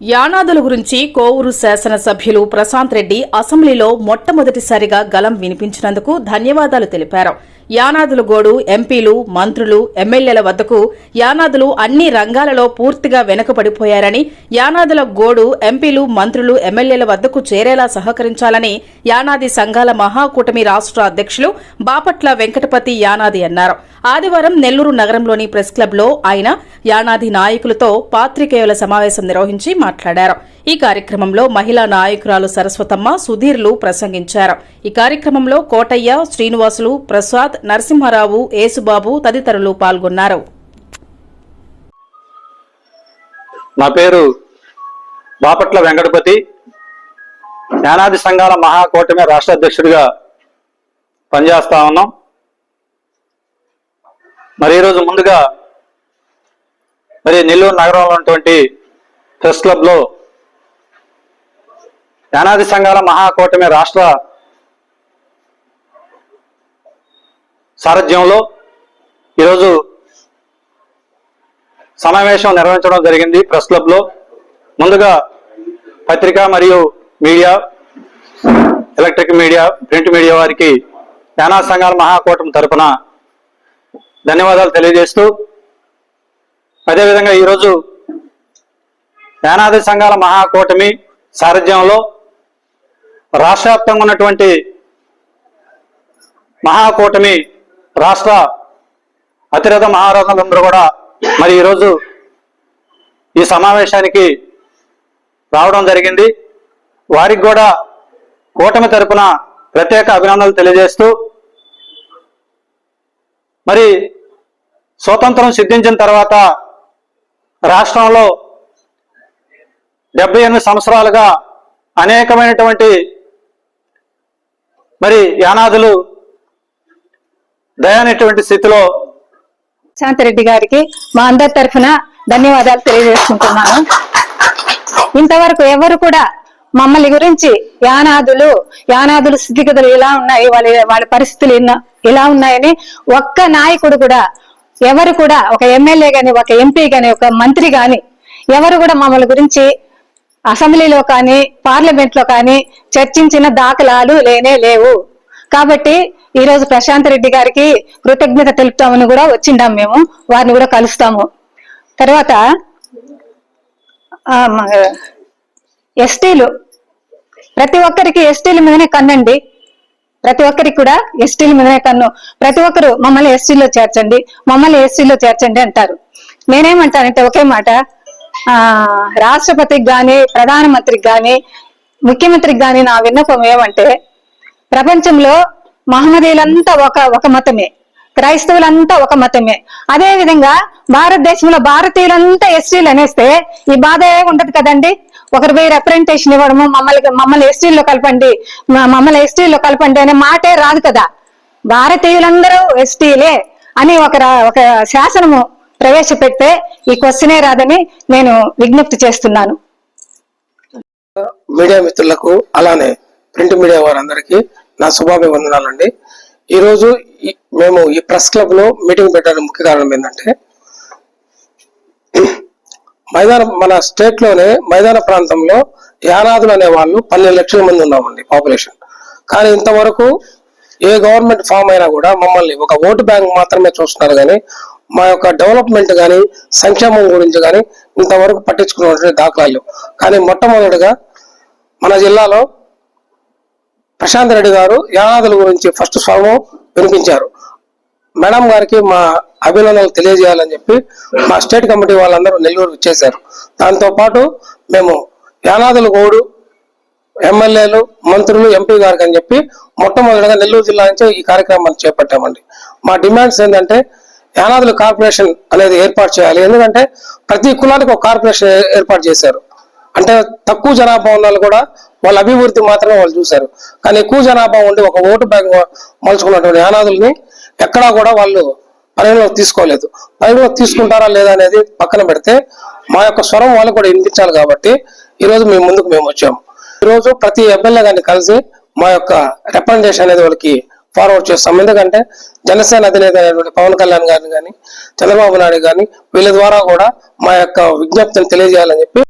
యానాదుల గురించి కోవూరు శాసనసభ్యులు ప్రశాంత్ రెడ్డి అసెంబ్లీలో మొట్టమొదటిసారిగా గలం వినిపించినందుకు ధన్యవాదాలు తెలిపారు. యానాదుల గోడు ఎంపీలు మంత్రులు ఎమ్మెల్యేల వద్దకు యానాదులు అన్ని రంగాలలో పూర్తిగా వెనుకబడిపోయారని యానాదుల గోడు ఎంపీలు మంత్రులు ఎమ్మెల్యేల వద్దకు చేరేలా సహకరించాలని యానాది సంఘాల మహాకూటమి రాష్ట్ర అధ్యక్షులు బాపట్ల వెంకటపతి యానాది అన్నారు. ఆదివారం నెల్లూరు నగరంలోని ప్రెస్ క్లబ్లో ఆయన యానాది నాయకులతో పాత్రికేయుల సమావేశం నిర్వహించి మాట్లాడారు. ఈ కార్యక్రమంలో మహిళా నాయకురాలు సరస్వతమ్మ సుధీర్లు ప్రసంగించారు. ఈ కార్యక్రమంలో కోటయ్య శ్రీనివాసులు ప్రసాద్ నరసింహారావు ఏసుబాబు తదితరులు పాల్గొన్నారు. నా పేరు బాపట్ల వెంకటపతి. జ్ఞానాది సంఘాల మహాకూటమి రాష్ట్ర అధ్యక్షుడిగా పనిచేస్తా ఉన్నాం. మరి ఈరోజు ముందుగా మరి నెల్లూరు నగరంలో ఉన్నటువంటి ప్రెస్ క్లబ్లో జ్ఞానాది సంఘాల మహాకూటమి రాష్ట్ర సారథ్యంలో ఈరోజు సమావేశం నిర్వహించడం జరిగింది. ప్రెస్ క్లబ్లో ముందుగా పత్రిక మరియు media electric media print media వారికి యానా సంఘాల మహాకూటమి తరపున ధన్యవాదాలు తెలియజేస్తూ అదేవిధంగా ఈరోజు యానాది సంఘాల మహాకూటమి సారథ్యంలో రాష్ట్ర వ్యాప్తంగా ఉన్నటువంటి మహాకూటమి రాష్ట్ర అతిరథ మహారథులందరూ కూడా మరి ఈరోజు ఈ సమావేశానికి రావడం జరిగింది. వారికి కూడా కూటమి తరపున ప్రత్యేక అభినందనలు తెలియజేస్తూ మరి స్వతంత్రం సిద్ధించిన తర్వాత రాష్ట్రంలో డెబ్బై ఎనిమిది సంవత్సరాలుగా అనేకమైనటువంటి మరి యానాదులు దయానటువంటి స్థితిలో? శాంతిరెడ్డి గారికి మా అందరి తరఫున ధన్యవాదాలు తెలియజేసుకుంటున్నాను. ఇంతవరకు ఎవరు కూడా మమ్మల్ని గురించి యానాదులు యానాదులు స్థితిగతులు ఎలా ఉన్నాయి వాళ్ళ వాళ్ళ పరిస్థితులు ఎన్న- ఎలా ఉన్నాయని ఒక్క నాయకుడు కూడా ఎవరు కూడా ఒక ఎమ్మెల్యే గాని ఒక ఎంపీ గాని ఒక మంత్రి గాని ఎవరు కూడా మమ్మల్ని గురించి అసెంబ్లీలో కానీ పార్లమెంట్లో కానీ చర్చించిన దాఖలాలు లేనే లేవు. కాబట్టి ఈ రోజు ప్రశాంత్ రెడ్డి గారికి కృతజ్ఞత తెలుపుతామని కూడా వచ్చిండాం మేము. వారిని కూడా కలుస్తాము. తర్వాత ఎస్టీలు. ప్రతి ఒక్కరికి ఎస్టీల మీదనే కన్నండి. ప్రతి ఒక్కరికి కూడా ఎస్టీల మీదనే కన్ను. ప్రతి ఒక్కరు మమ్మల్ని ఎస్టీలో చేర్చండి. మమ్మల్ని ఎస్టీలో చేర్చండి అంటారు. నేనేమంటానంటే ఒకే మాట. ఆ రాష్ట్రపతికి గాని ప్రధానమంత్రికి గాని ముఖ్యమంత్రికి గాని నా విన్నపం ఏమంటే ప్రపంచంలో మహమ్మదీయులంతా ఒక ఒక మతమే. క్రైస్తవులంతా ఒక మతమే. అదే విధంగా భారతదేశంలో భారతీయులంతా ఎస్టీలు అనేస్తే ఈ బాధ ఏ కదండి? ఒకరి పోయి రిప్రజెంటేషన్ ఇవ్వడము మమ్మల్ని మమ్మల్ని ఎస్టీల్లో కలపండి మ- మమ్మల్ని ఎస్టీల్లో కలపండి అనే మాటే రాదు కదా. భారతీయులందరూ ఎస్టీలే అని ఒక ఒక శాసనము ప్రవేశపెడితే ఈ క్వశ్చనే రాదని నేను విజ్ఞప్తి చేస్తున్నాను. మీడియా మిత్రులకు అలానే ప్రింట్ మీడియా వారందరికీ నా శుభాభివందనాలండి. ఈరోజు మేము ఈ ప్రెస్ క్లబ్లో మీటింగ్ పెట్టడానికి ముఖ్య కారణం ఏంటంటే మైదాన మన స్టేట్లోనే మైదాన ప్రాంతంలో యానాదులు అనే వాళ్ళు పన్నెండు లక్షల మంది ఉన్నామండి పాపులేషన్. కానీ ఇంతవరకు ఏ గవర్నమెంట్ ఫామ్ అయినా కూడా మమ్మల్ని ఒక ఓటు బ్యాంక్ మాత్రమే చూస్తున్నారు కానీ మా యొక్క డెవలప్మెంట్ కానీ సంక్షేమం గురించి కానీ ఇంతవరకు పట్టించుకున్నటువంటి దాఖలాలు కానీ మొట్టమొదటిగా మన జిల్లాలో ప్రశాంత్ రెడ్డి గారు యానాదుల గురించి ఫస్ట్ స్వరం వినిపించారు. మేడం గారికి మా అభినందనలు తెలియజేయాలని చెప్పి మా స్టేట్ కమిటీ వాళ్ళందరూ నెల్లూరు ఇచ్చేశారు దాంతో పాటు మేము యానాదుల గౌడు ఎమ్మెల్యేలు మంత్రులు ఎంపీ గారికి అని చెప్పి మొట్టమొదటిగా నెల్లూరు జిల్లా నుంచి ఈ కార్యక్రమాన్ని చేపట్టామండి. మా డిమాండ్స్ ఏంటంటే యానాదుల కార్పొరేషన్ అనేది ఏర్పాటు చేయాలి. ఎందుకంటే ప్రతి కులానికి ఒక కార్పొరేషన్ ఏర్పాటు చేశారు. అంటే తక్కువ జనాభా ఉన్న వాళ్ళు కూడా వాళ్ళ అభివృద్ధి మాత్రమే వాళ్ళు చూశారు. కానీ ఎక్కువ జనాభా ఉండి ఒక ఓటు బ్యాంక్ మలుచుకున్నటువంటి యానాదుల్ని ఎక్కడా కూడా వాళ్ళు పరిగణలోకి తీసుకోలేదు. పరిగణలోకి తీసుకుంటారా లేదా అనేది పక్కన పెడితే మా యొక్క స్వరం వాళ్ళు కూడా వినిపించాలి కాబట్టి ఈరోజు మేము ముందుకు మేము వచ్చాము ఈరోజు ప్రతి ఎమ్మెల్యే గారిని కలిసి మా యొక్క రిప్రజెంటేషన్ అనేది వాళ్ళకి ఫార్వర్డ్ చేస్తాం. ఎందుకంటే జనసేన అధినేత అయినటువంటి పవన్ కళ్యాణ్ గారిని కానీ చంద్రబాబు నాయుడు కానీ వీళ్ళ ద్వారా కూడా మా యొక్క విజ్ఞప్తిని తెలియజేయాలని చెప్పి